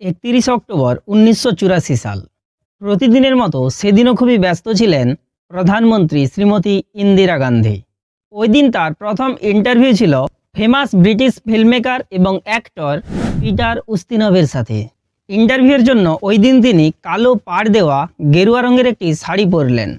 একত্রিশ অক্টোবর উনিশশো চুরাশি সাল। প্রতিদিনের মতো সেদিনও খুবই ব্যস্ত ছিলেন প্রধানমন্ত্রী শ্রীমতী ইন্দিরা গান্ধী। ওই দিন তার প্রথম ইন্টারভিউ ছিল ফেমাস ব্রিটিশ ফিল্মমেকার এবং অ্যাক্টর পিটার উস্তিনভের সাথে। ইন্টারভিউয়ের জন্য ওই দিন তিনি কালো পাড় দেওয়া গেরুয়া রঙের একটি শাড়ি পরলেন।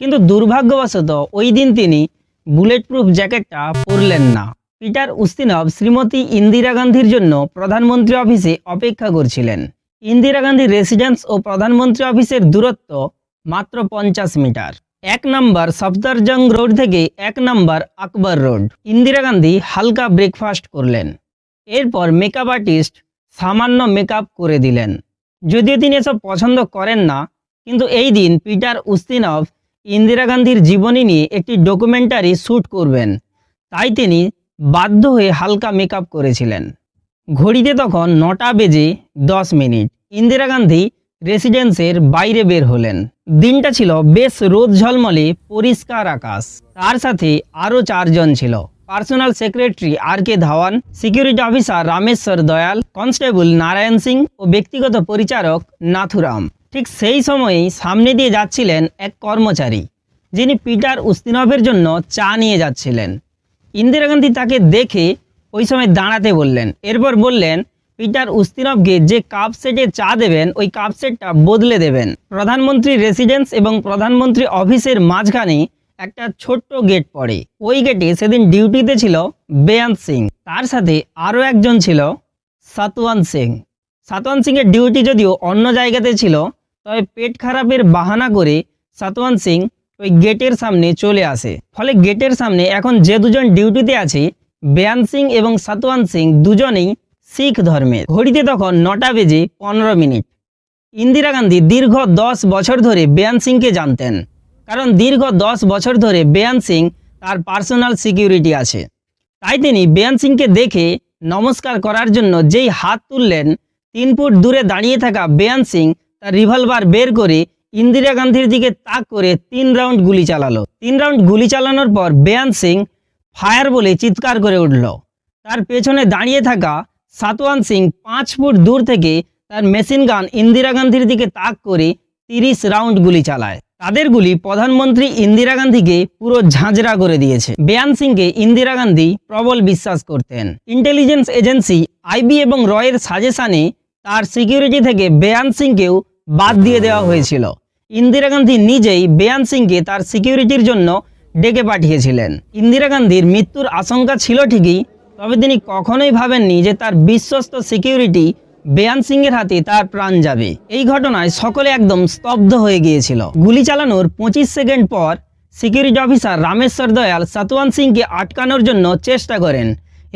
কিন্তু দুর্ভাগ্যবশত ওই দিন তিনি বুলেট প্রুফ জ্যাকেটটা পরলেন না। পিটার উস্তিনভ শ্রীমতী ইন্দিরা গান্ধীর জন্য প্রধানমন্ত্রী অফিসে অপেক্ষা করছিলেন। ইন্দিরা গান্ধী রেসিডেন্স ও প্রধানমন্ত্রী অফিসের দূরত্ব মাত্র পঞ্চাশ মিটার। এক নম্বর সফদারজং রোড থেকে এক নম্বর আকবর রোড। ইন্দিরা গান্ধী হালকা ব্রেকফাস্ট করলেন। এরপর মেকআপ আর্টিস্ট সামান্য মেকআপ করে দিলেন। যদিও তিনি এসব পছন্দ করেন না, কিন্তু এই দিন পিটার উস্তিনভ ইন্দিরা গান্ধীর জীবনী নিয়ে একটি ডকুমেন্টারি শ্যুট করবেন। তাই তিনি বাধ্য হয়ে হালকা মেকআপ করেছিলেন। ঘড়িতে তখন নটা বেজে দশ মিনিট। ইন্দিরা গান্ধী রেসিডেন্সের বাইরে বের হলেন। দিনটা ছিল বেশ রোদ ঝলমলে পরিষ্কার আকাশ। তার সাথে আরও চারজন ছিল। Personal secretary R K Dhawan security officer Rameshwar Dayal constable Narayan Singh ও ব্যক্তিগত পরিচারক নাথুরাম। ঠিক সেই সময়েই সামনে দিয়ে যাচ্ছিলেন এক কর্মচারী, যিনি পিটার উস্তিনভের জন্য চা নিয়ে যাচ্ছিলেন। ইন্দিরা গান্ধী তাকে দেখে ওই সময় দাঁড়াতে বললেন। এরপর বললেন, পিটার উস্তিনভকে যে কাপ সেটে চা দেবেন, ওই কাপ সেটটা বদলে দেবেন। প্রধানমন্ত্রী রেসিডেন্স এবং প্রধানমন্ত্রী অফিসের মাঝখানে একটা ছোট্ট গেট পড়ে। ওই গেটে সেদিন ডিউটিতে ছিল বেয়ান্ত সিং। তার সাথে আরও একজন ছিল সাতওয়ান সিং। সাতওয়ান সিংয়ের ডিউটি যদিও অন্য জায়গাতে ছিল, তবে পেট খারাপের বাহানা করে সাতওয়ান সিং ওই গেটের সামনে চলে আসে। ফলে গেটের সামনে এখন যে দুজন ডিউটিতে আছে, বেয়ান সিং এবং সাতওয়ান সিং দুজনেই শিখ ধর্মের। ঘড়িতে তখন নটা বেজে পনেরো মিনিট। ইন্দিরা গান্ধী দীর্ঘ দশ বছর ধরে বেয়ান সিংকে জানতেন। কারণ দীর্ঘ দশ বছর ধরে বেয়ান সিং তার পার্সোনাল সিকিউরিটি আছে। তাই তিনি বেয়ান সিংকে দেখে নমস্কার করার জন্য যেই হাত তুললেন, তিন ফুট দূরে দাঁড়িয়ে থাকা বেয়ান সিং তার রিভলভার বের করে ইন্দিরা গান্ধীর দিকে তাক করে তিন রাউন্ড গুলি চালালো। তিন রাউন্ড গুলি চালানোর পর বেয়ান সিং ফায়ার বলে চিৎকার করে উঠল। তার পেছনে দাঁড়িয়ে থাকা সাতওয়ান সিং পাঁচ ফুট দূর থেকে তার মেশিন গান ইন্দিরা গান্ধীর দিকে তাক করে তিরিশ রাউন্ড গুলি চালায়। তাদের গুলি প্রধানমন্ত্রী ইন্দিরা গান্ধীকে পুরো ঝাঁঝরা করে দিয়েছে। বেয়ান সিংকে ইন্দিরা গান্ধী প্রবল বিশ্বাস করতেন। ইন্টেলিজেন্স এজেন্সি আইবি এবং রয়ের সাজেশানে তার সিকিউরিটি থেকে বেয়ান সিংকেও বাদ দিয়ে দেওয়া হয়েছিল। ইন্দিরা গান্ধী নিজেই বেয়ান সিংকে তার সিকিউরিটির জন্য ডেকে পাঠিয়েছিলেন। ইন্দিরা গান্ধীর মৃত্যুর আশঙ্কা ছিল ঠিকই, তবে তিনি কখনোই ভাবেননি যে তার বিশ্বস্ত সিকিউরিটি বেয়ান সিংয়ের হাতে তার প্রাণ যাবে। এই ঘটনায় সকলে একদম স্তব্ধ হয়ে গিয়েছিল। গুলি চালানোর পঁচিশ সেকেন্ড পর সিকিউরিটি অফিসার রামেশ্বর দয়াল সাতওয়ান সিংকে আটকানোর জন্য চেষ্টা করেন।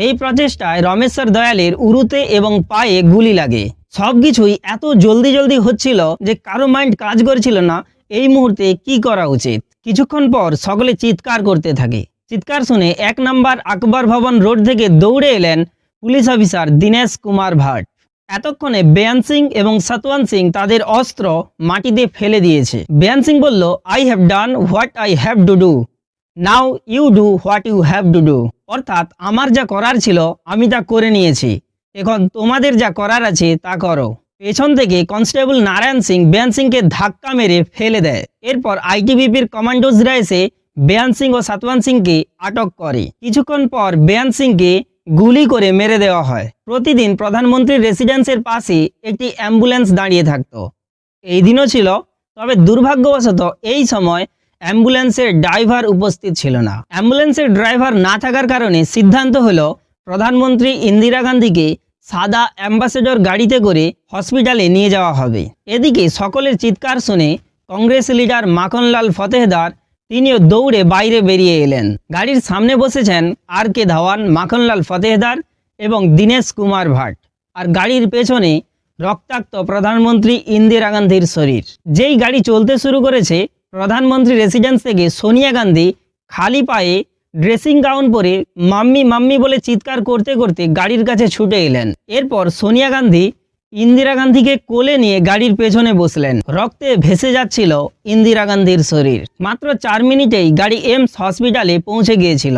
এই প্রচেষ্টায় রমেশ্বর দয়ালের উরুতে এবং পায়ে গুলি লাগে। সবকিছুই এত জলদি জলদি হচ্ছিল যে কারও মাইন্ড কাজ করছিল না। এই মুহূর্তে কি করা উচিত? কিছুক্ষণ পর সকলে চিৎকার করতে থাকে। চিৎকার শুনে এক নাম্বার আকবর ভবন রোড থেকে দৌড়ে এলেন পুলিশ অফিসার দীনেশ কুমার ভাট। এতক্ষণে বেয়ান সিং এবং সতওয়ান সিং তাদের অস্ত্র মাটিতে ফেলে দিয়েছে। বেয়ান সিং বলল I have done what I have to do now you do what you have to do অর্থাৎ আমার যা করার ছিল, আমি তা করে নিয়েছি। এখন তোমাদের যা করার আছে তা করো। পেছন থেকে কনস্টেবল নারায়ণ সিং, বেয়ান সিংকে ধাক্কা মেরে ফেলে দেয়। এরপর আইটিবিপির কমান্ডোজরা এসে বেয়ান সিং ও সাতওয়ান সিংকে আটক করে। কিছুক্ষণ পর বেয়ান সিংকে গুলি করে মেরে দেওয়া হয়। প্রতিদিন প্রধানমন্ত্রীর রেসিডেন্সের পাশে একটি অ্যাম্বুলেন্স দাঁড়িয়ে থাকত। এই দিনও ছিল, তবে দুর্ভাগ্যবশত এই সময় অ্যাম্বুলেন্সের ড্রাইভার উপস্থিত ছিল না। অ্যাম্বুলেন্সের ড্রাইভার না থাকার কারণে সিদ্ধান্ত হলো, প্রধানমন্ত্রী ইন্দিরা গান্ধীকে সাদা অ্যাম্বাসেডর গাড়িতে করে হসপিটালে নিয়ে যাওয়া হবে। এদিকে সকলের চিৎকার শুনে কংগ্রেস লিডার মাখনলাল ফতেহদার তিনিও দৌড়ে বাইরে বেরিয়ে এলেন। গাড়ির সামনে বসেছেন আর কে ধাওয়ান মাখনলাল ফতেহদার এবং দীনেশ কুমার ভাট। আর গাড়ির পেছনে রক্তাক্ত প্রধানমন্ত্রী ইন্দিরা গান্ধীর শরীর। যেই গাড়ি চলতে শুরু করেছে, প্রধানমন্ত্রী রেসিডেন্স থেকে সোনিয়া গান্ধী খালি পায়ে ড্রেসিং গাউন পরে মাম্মি মাম্মি বলে চিৎকার করতে করতে গাড়ির কাছে ছুটে এলেন। এরপর সোনিয়া গান্ধী ইন্দিরা গান্ধীকে কোলে নিয়ে গাড়ির পেছনে বসলেন। রক্তে ভেসে যাচ্ছিল ইন্দিরা গান্ধীর শরীর। মাত্র চার মিনিটেই গাড়ি এমস হসপিটালে পৌঁছে গিয়েছিল।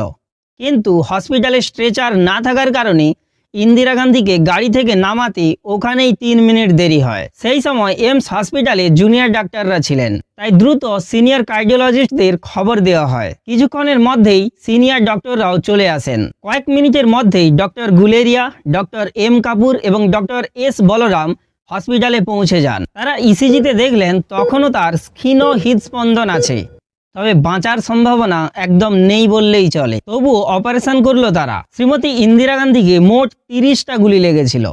কিন্তু হসপিটালে স্ট্রেচার না থাকার কারণে ইন্দিরা গান্ধীকে গাড়ি থেকে নামাতে ওখানেই তিন মিনিট দেরি হয়। সেই সময় এমস হসপিটালে জুনিয়র ডাক্তাররা ছিলেন। তাই দ্রুত সিনিয়র কার্ডিওলজিস্টদের খবর দেওয়া হয়। কিছুক্ষণের মধ্যেই সিনিয়র ডক্টররাও চলে আসেন। কয়েক মিনিটের মধ্যেই doctor Guleria, doctor M Kapoor এবং ডক্টর এস বলরাম হসপিটালে পৌঁছে যান। তারা ইসিজিতে দেখলেন তখনও তার ক্ষীণ হৃদস্পন্দন আছে। তবে বাঁচার সম্ভাবনা একদম নেই বললেই চলে। তবুও অপারেশন করল তারা। শ্রীমতী ইন্দিরা গান্ধীকে মোট তিরিশটা গুলি লেগেছিল।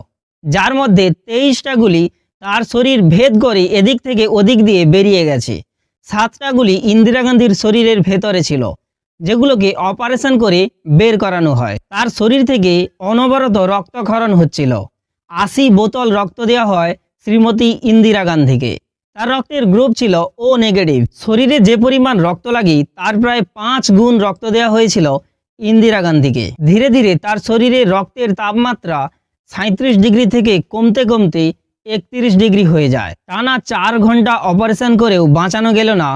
যার মধ্যে তেইশটা গুলি তার শরীর ভেদ করে এদিক থেকে ওদিক দিয়ে বেরিয়ে গেছে। সাতটা গুলি ইন্দিরা গান্ধীর শরীরের ভেতরে ছিল, যেগুলোকে অপারেশন করে বের করানো হয়। তার শরীর থেকে অনবরত রক্তক্ষরণ হচ্ছিল। আশি বোতল রক্ত দেওয়া হয় শ্রীমতী ইন্দিরা গান্ধীকে। তার রক্তের গ্রুপ ছিল ও নেগেটিভ শরীরে যে পরিমাণ রক্ত লাগি, তার প্রায় পাঁচ গুণ রক্ত দেওয়া হয়েছিল ইন্দিরা গান্ধীকে। ধীরে ধীরে তার শরীরে রক্তের তাপমাত্রা সাঁত্রিশ ডিগ্রি থেকে কমতে কমতে একত্রিশ ডিগ্রি হয়ে যায়। টানা চার ঘণ্টা অপারেশন করেও বাঁচানো গেল না।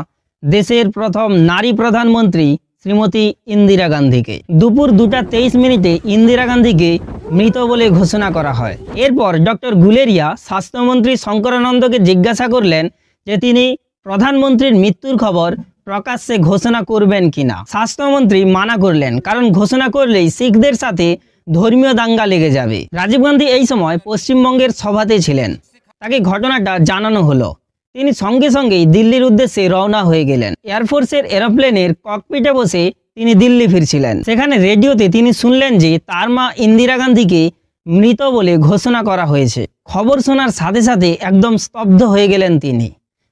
দেশের প্রথম নারী প্রধানমন্ত্রী শ্রীমতী ইন্দিরা গান্ধীকে। দুপুর দুটা তেইশ মিনিটে ইন্দিরা গান্ধীকে মৃত বলে ঘোষণা করা হয়। এরপর ডক্টর গুলেরিয়া স্বাস্থ্যমন্ত্রী শঙ্করানন্দকে জিজ্ঞাসা করলেন যে তিনি প্রধানমন্ত্রীর মৃত্যুর খবর প্রকাশ্যে ঘোষণা করবেন কিনা। স্বাস্থ্যমন্ত্রী মানা করলেন, কারণ ঘোষণা করলেই শিখদের সাথে ধর্মীয় দাঙ্গা লেগে যাবে। রাজীব গান্ধী এই সময় পশ্চিমবঙ্গের সভাতে ছিলেন। তাকে ঘটনাটা জানানো হলো। তিনি সঙ্গে সঙ্গেই দিল্লির উদ্দেশ্যে রওনা হয়ে গেলেন। এয়ারফোর্সের এরোপ্লেনের ককপিটে বসে তিনি দিল্লি ফিরছিলেন। সেখানে রেডিওতে তিনি শুনলেন যে তার মা ইন্দিরা গান্ধীকে মৃত বলে ঘোষণা করা হয়েছে। খবর শোনার সাথে সাথে একদম স্তব্ধ হয়ে গেলেন তিনি।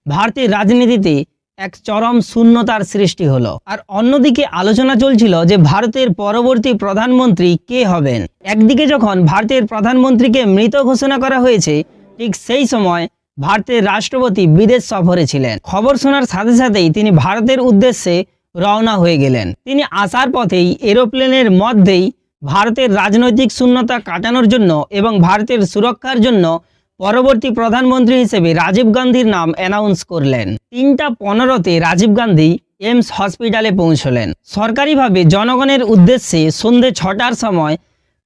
ভারতের রাজনীতিতে এক চরম শূন্যতার সৃষ্টি হলো। আর অন্যদিকে আলোচনা চলছিল যে ভারতের পরবর্তী প্রধানমন্ত্রী কে হবেন। একদিকে যখন ভারতের প্রধানমন্ত্রীকে মৃত ঘোষণা করা হয়েছে, ঠিক সেই সময় ভারতের রাষ্ট্রপতি বিদেশ সফরে ছিলেন। খবর শোনার সাথে সাথেই তিনি ভারতের উদ্দেশ্যে রওনা হয়ে গেলেন। তিনি আসার পথেই এরোপ্লেনের মধ্যেই ভারতের রাজনৈতিক শূন্যতা কাটানোর জন্য এবং ভারতের সুরক্ষার জন্য পরবর্তী প্রধানমন্ত্রী হিসেবে রাজীব গান্ধীর নাম অ্যানাউন্স করলেন। তিনটা পনেরোতে রাজীব গান্ধী এমস হসপিটালে পৌঁছলেন। সরকারিভাবে জনগণের উদ্দেশ্যে সন্ধে ছটার সময়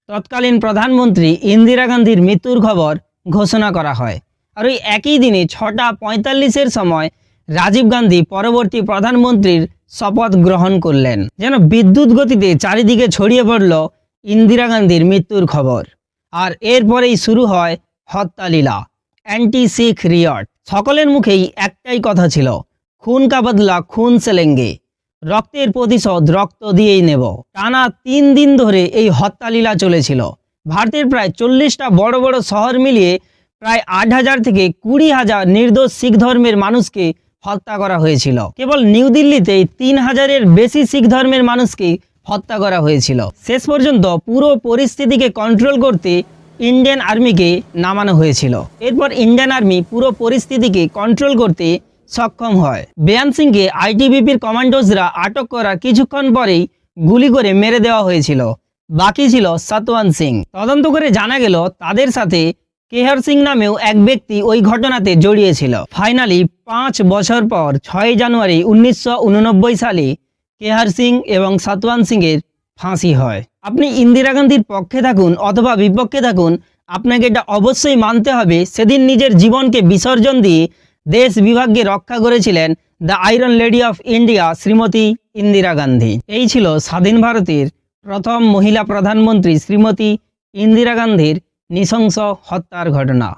তৎকালীন প্রধানমন্ত্রী ইন্দিরা গান্ধীর মৃত্যুর খবর ঘোষণা করা হয়। আর ওই একই দিনে ছটা পঁয়তাল্লিশের সময় রাজীব গান্ধী পরবর্তী প্রধানমন্ত্রীর শপথ গ্রহণ করলেন। যেন বিদ্যুৎ গতিতে চারিদিকে ছড়িয়ে পড়ল ইন্দিরা গান্ধীর মৃত্যুর খবর। আর এরপরেই শুরু হয় হত্যালীলা অ্যান্টি শিখ রিয়ট। সকলের মুখেই একটাই কথা ছিল, খুন কা বদলা, খুন সেলেঙ্গে। রক্তের প্রতিশোধ রক্ত দিয়েই নেব। টানা তিন দিন ধরে এই হত্যালীলা চলেছিল। ভারতের প্রায় চল্লিশটা বড় বড় শহর মিলিয়ে প্রায় আট হাজার থেকে কুড়ি হাজার নির্দোষ শিখ ধর্মের মানুষকে হত্যা করা হয়েছিল। কেবল নিউ দিল্লিতেই তিন হাজারের বেশি শিখ ধর্মের মানুষকে হত্যা করা হয়েছিল। শেষ পর্যন্ত পুরো পরিস্থিতিকে কন্ট্রোল করতে ইন্ডিয়ান আর্মিকে নামানো হয়েছিল। এরপর ইন্ডিয়ান আর্মি পুরো পরিস্থিতিকে কন্ট্রোল করতে সক্ষম হয়। বেয়ান সিংকে আইটিবিপির কমান্ডোজরা আটক করার কিছুক্ষণ পরেই গুলি করে মেরে দেওয়া হয়েছিল। বাকি ছিল সতওয়ান সিং। তদন্ত করে জানা গেল, তাদের সাথে কেহর সিং নামেও এক ব্যক্তি ওই ঘটনাতে জড়িয়েছিল। ফাইনালি পাঁচ বছর পর ছয় জানুয়ারি উনিশশো উননব্বই সালে কেহার সিং এবং সতওয়ান সিংয়ের ফাঁসি হয়। আপনি ইন্দিরা গান্ধীর পক্ষে থাকুন অথবা বিপক্ষে থাকুন, আপনাকে এটা অবশ্যই মানতে হবে। সেদিন নিজের জীবনকে বিসর্জন দিয়ে দেশ বিভাগকে রক্ষা করেছিলেন the iron lady of India, Shrimati Indira Gandhi. এই ছিল স্বাধীন ভারতের প্রথম মহিলা প্রধানমন্ত্রী শ্রীমতী ইন্দিরা গান্ধীর নৃশংস হত্যার ঘটনা।